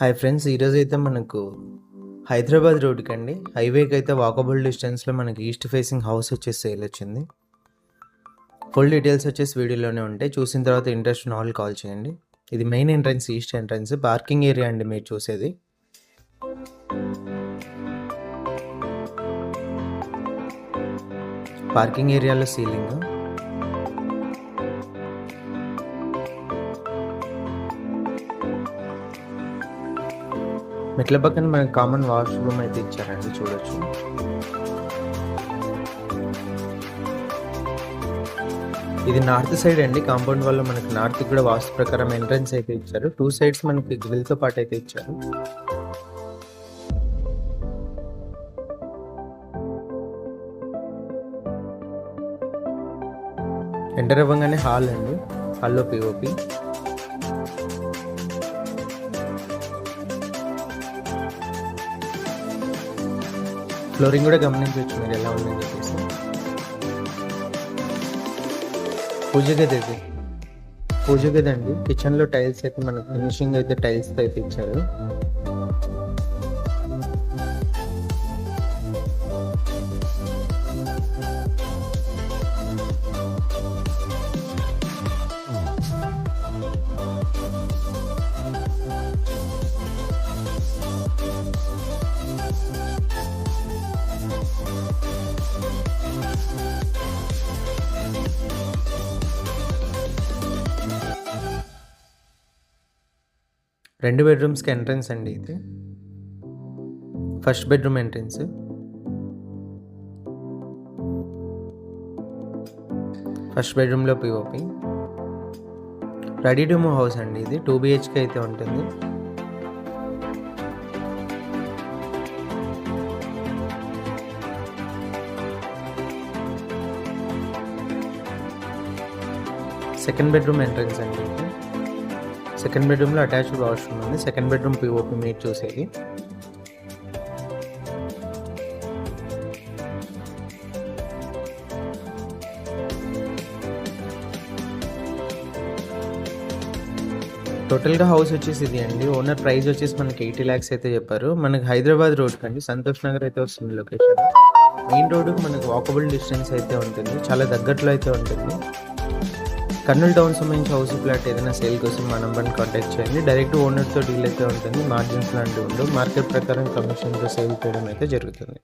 Hi friends ఈరోజు అయితే మనకు హైదరాబాద్ రోడ్డుకి అండి. హైవేకి అయితే వాకబుల్ డిస్టెన్స్లో మనకి ఈస్ట్ ఫేసింగ్ హౌస్ వచ్చేసి సేల్ వచ్చింది. ఫుల్ డీటెయిల్స్ వచ్చేసి వీడియోలోనే ఉంటాయి. చూసిన తర్వాత ఇంట్రెస్ట్ ఉన్న వాళ్ళు కాల్ చేయండి. ఇది main entrance east entrance parking area అండి మీరు చూసేది. పార్కింగ్ ఏరియాలో సీలింగ్ మెట్ల పక్కన మనకి కామన్ వాష్రూమ్ అయితే ఇచ్చారండి చూడొచ్చు. ఇది నార్త్ సైడ్ అండి కాంపౌండ్ వల్ల మనకి నార్త్ కూడా వాస్తు ప్రకారం ఎంట్రన్స్ అయితే ఇచ్చారు. టూ సైడ్స్ మనకి గ్రిల్తో పాటు అయితే ఇచ్చారు. ఎంటర్ అవ్వగానే హాల్ అండి హాల్లో పిఓపి ఫ్లోరింగ్ కూడా గమనించవచ్చు మీరు ఎలా ఉందని చెప్పేసి. పూజ గది ఇది పూజ గది అండి. కిచెన్లో టైల్స్ అయితే మనకు ఫినిషింగ్ అయితే టైల్స్ అయితే ఇచ్చారు రెండు బెడ్రూమ్స్కి ఎంట్రన్స్ అండి ఇది. ఫస్ట్ బెడ్రూమ్ ఎంట్రన్స్ ఫస్ట్ బెడ్రూమ్లో POP ready to move house అండి ఇది. టూ బిహెచ్కే అయితే ఉంటుంది. సెకండ్ బెడ్రూమ్ ఎంట్రన్స్ అండి. సెకండ్ బెడ్రూమ్లో అటాచ్డ్ వాష్రూమ్ ఉంది. సెకండ్ బెడ్రూమ్ పిఓపి మీరు చూసేది. టోటల్గా హౌస్ వచ్చేసి ఇది అండి. ఓనర్ ప్రైస్ వచ్చేసి మనకి ఎయిటీ ల్యాక్స్ అయితే చెప్పారు. మనకి హైదరాబాద్ రోడ్ కండి. సంతోష్ నగర్ అయితే వస్తుంది లొకేషన్. మెయిన్ రోడ్కి మనకి వాకబుల్ డిస్టెన్స్ అయితే ఉంటుంది. చాలా దగ్గరలో అయితే ఉంటుంది. కర్నూలు టౌన్ సంబంధించి హౌస్ ఫ్లాట్ ఏదైనా సేల్ కోసం మా నంబర్ని కాంటాక్ట్ చేయండి. డైరెక్ట్ ఓనర్తో డీల్ అయితే ఉంటుంది. మార్జిన్స్ లాంటివి ఉండవు. మార్కెట్ ప్రకారం కమిషన్తో సేల్ చేయడం అయితే జరుగుతుంది.